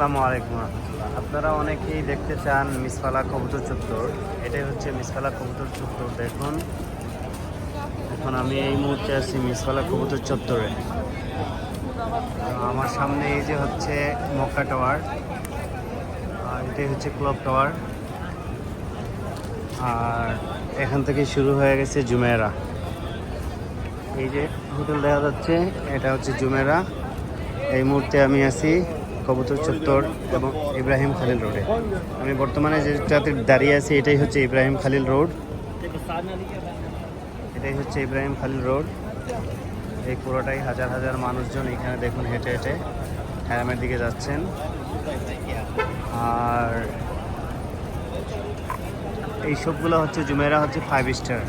আলাইকুম আপনারা অনেকেই দেখতে চান মিসফালা কবুতর চত্বর। এটাই হচ্ছে মিসফালা কবুতর চত্বর। দেখুন, এখন আমি এই মুহূর্তে আছি মিসফালা কবুতর চত্বরে। আমার সামনে এই যে হচ্ছে মক্কা টাওয়ার, আর এটাই হচ্ছে ক্লব টাওয়ার। আর এখান থেকে শুরু হয়ে গেছে জুমেরা। এই যে হোটেল দেখা যাচ্ছে, এটা হচ্ছে জুমেরা। এই মুহূর্তে আমি আছি কবুতর চত্বর এবং ইব্রাহিম খালিল রোডে আমি বর্তমানে যেটাতে দাঁড়িয়ে আছি, এটাই হচ্ছে ইব্রাহিম খালিল রোড। এটাই হচ্ছে ইব্রাহিম খালিল রোড। এই পুরোটাই হাজার হাজার মানুষজন এখানে দেখুন হেঁটে হেঁটে হ্যারামের দিকে যাচ্ছেন। আর এই সবগুলো হচ্ছে জুমেরা হচ্ছে ফাইভ স্টার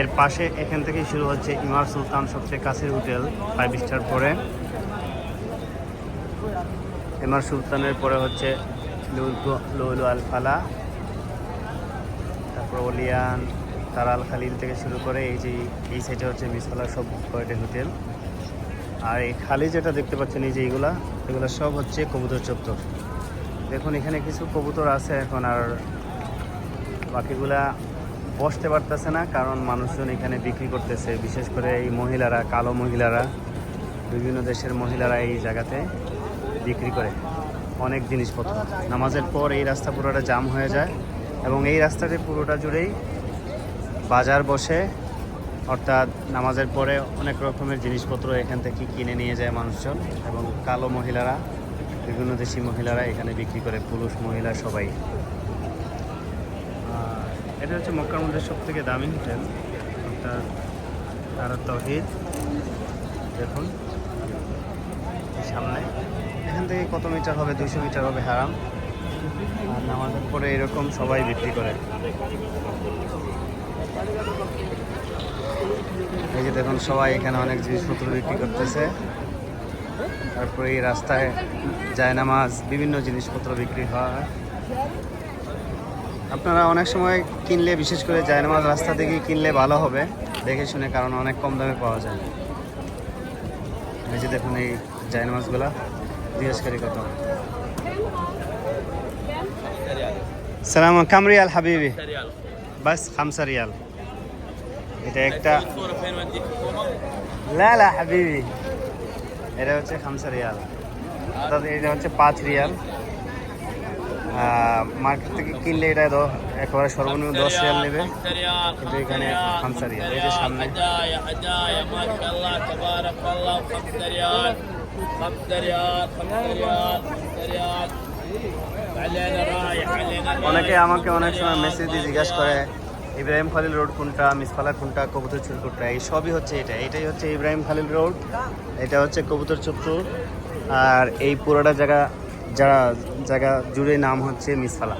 এর পাশে এখান থেকে শুরু হচ্ছে ইমার সুলতান সবচেয়ে কাছের হোটেল ফাইভ স্টার পরে। ইমার সুলতানের পরে হচ্ছে লুলু আল ফালা তারপর ওলিয়ান তারাল খালিল থেকে শুরু করে এই যে এই সাইডে হচ্ছে মিসফালা সব কয়টা হোটেল। আর এই খালি যেটা দেখতে পাচ্ছেন, এই যে এইগুলা এগুলো সব হচ্ছে কবুতর চত্বর। দেখুন, এখানে কিছু কবুতর আছে এখন আর বাকিগুলা বসতে পারতেছে না, কারণ মানুষজন এখানে বিক্রি করতেছে। বিশেষ করে এই মহিলারা, কালো মহিলারা, বিভিন্ন দেশের মহিলারা এই জায়গাতে। বিক্রি করে অনেক জিনিসপত্র। নামাজের পর এই রাস্তা পুরোটা জাম হয়ে যায় এবং এই রাস্তাটি পুরোটা জুড়েই বাজার বসে, অর্থাৎ নামাজের পরে অনেক রকমের জিনিসপত্র এখান থেকে কিনে নিয়ে যায় মানুষজন এবং কালো মহিলারা, বিভিন্ন দেশি মহিলারা এখানে বিক্রি করে, পুরুষ মহিলা সবাই। এটা হচ্ছে মক্কার মধ্যে সব থেকে দামি হোটেল, অর্থাৎ তারা তহিদ। দেখুন, সামনে। এখান থেকে কত মিটার হবে? দুশো মিটার হবে হারাম। আর নামাজের পরে এরকম সবাই বিক্রি করে। এই যে দেখুন, সবাই এখানে অনেক জিনিসপত্র বিক্রি করতেছে। তারপরে এই রাস্তায় জায়নামাজ, বিভিন্ন জিনিসপত্র বিক্রি হয়। আপনারা অনেক সময় কিনলে, বিশেষ করে জায়নামাজ রাস্তা থেকে কিনলে ভালো হবে। দেখে শুনে, কারণ অনেক কম দামে পাওয়া যায়। এই যে দেখুন, এই জায়নামাজগুলা। সালাম কাম রিয়াল হাবিবি। বাস খামসা রিয়াল এটা একটা লা লা হাবিবি। এটা হচ্ছে খামসা রিয়াল অর্থাৎ এটা হচ্ছে পাঁচ রিয়াল। মার্কেট থেকে কিনলে এটা একবারে সর্বনিম্ন দশ রিয়াল নেবে। কিন্তু এখানে খামসা রিয়াল এটা সামনে। অনেকে আমাকে অনেক সময় মেসেজ দিয়ে জিজ্ঞাসা করে, ইব্রাহিম খালিল রোড কোনটা মিসফালা কোনটা, কবুতর চুরকুটটা কোনটা এই সবই হচ্ছে এটা। এটাই হচ্ছে ইব্রাহিম খালিল রোড এটা হচ্ছে কবুতর চুরকুট আর এই পুরোটা জায়গা, যারা জায়গা জুড়ে নাম হচ্ছে মিসফালা